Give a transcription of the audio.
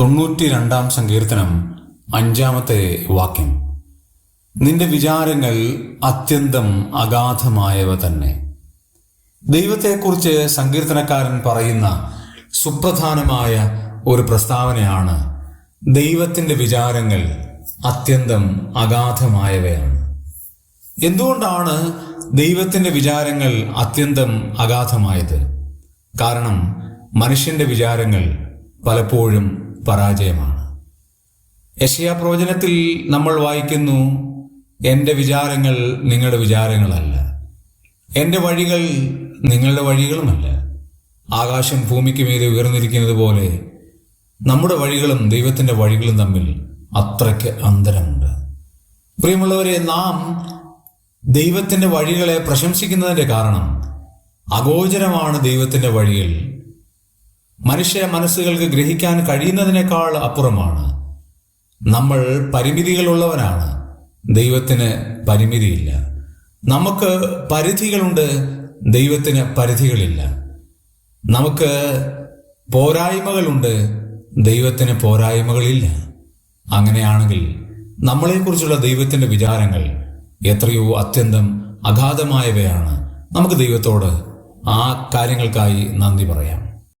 തൊണ്ണൂറ്റി രണ്ടാം സങ്കീർത്തനം അഞ്ചാമത്തെ വാക്യം. നിന്റെ വിചാരങ്ങൾ അത്യന്തം അഗാധമായവ തന്നെ. ദൈവത്തെക്കുറിച്ച് സങ്കീർത്തനക്കാരൻ പറയുന്ന സുപ്രധാനമായ ഒരു പ്രസ്താവനയാണ് ദൈവത്തിന്റെ വിചാരങ്ങൾ അത്യന്തം അഗാധമായവയാണ്. എന്തുകൊണ്ടാണ് ദൈവത്തിന്റെ വിചാരങ്ങൾ അത്യന്തം അഗാധമായത്? കാരണം മനുഷ്യന്റെ വിചാരങ്ങൾ പലപ്പോഴും പരാജയമാണ്. യശയാ പ്രവചനത്തിൽ നമ്മൾ വായിക്കുന്നു എന്റെ വിചാരങ്ങൾ നിങ്ങളുടെ വിചാരങ്ങളല്ല. എന്റെ വഴികൾ നിങ്ങളുടെ വഴികളുമല്ല. ആകാശം ഭൂമിക്ക് മീതെ ഉയർന്നിരിക്കുന്നത് പോലെ നമ്മുടെ വഴികളും ദൈവത്തിന്റെ വഴികളും തമ്മിൽ അത്രയ്ക്ക് അന്തരമുണ്ട്. പ്രിയമുള്ളവരെ നാം ദൈവത്തിന്റെ വഴികളെ പ്രശംസിക്കുന്നതിന്റെ കാരണം അഗോചരമാണ് ദൈവത്തിന്റെ വഴികൾ മനുഷ്യ മനസ്സുകൾക്ക് ഗ്രഹിക്കാൻ കഴിയുന്നതിനേക്കാൾ അപ്പുറമാണ്. നമ്മൾ പരിമിതികളുള്ളവരാണ്. ദൈവത്തിന് പരിമിതിയില്ല. നമുക്ക് പരിധികളുണ്ട് ദൈവത്തിന് പരിധികളില്ല. നമുക്ക് പോരായ്മകളുണ്ട് ദൈവത്തിന് പോരായ്മകളില്ല. അങ്ങനെയാണെങ്കിൽ നമ്മളെക്കുറിച്ചുള്ള ദൈവത്തിന്റെ വിചാരങ്ങൾ എത്രയോ അത്യന്തം അഗാധമായവയാണ്. നമുക്ക് ദൈവത്തോട് ആ കാര്യങ്ങൾക്കായി നന്ദി പറയാം.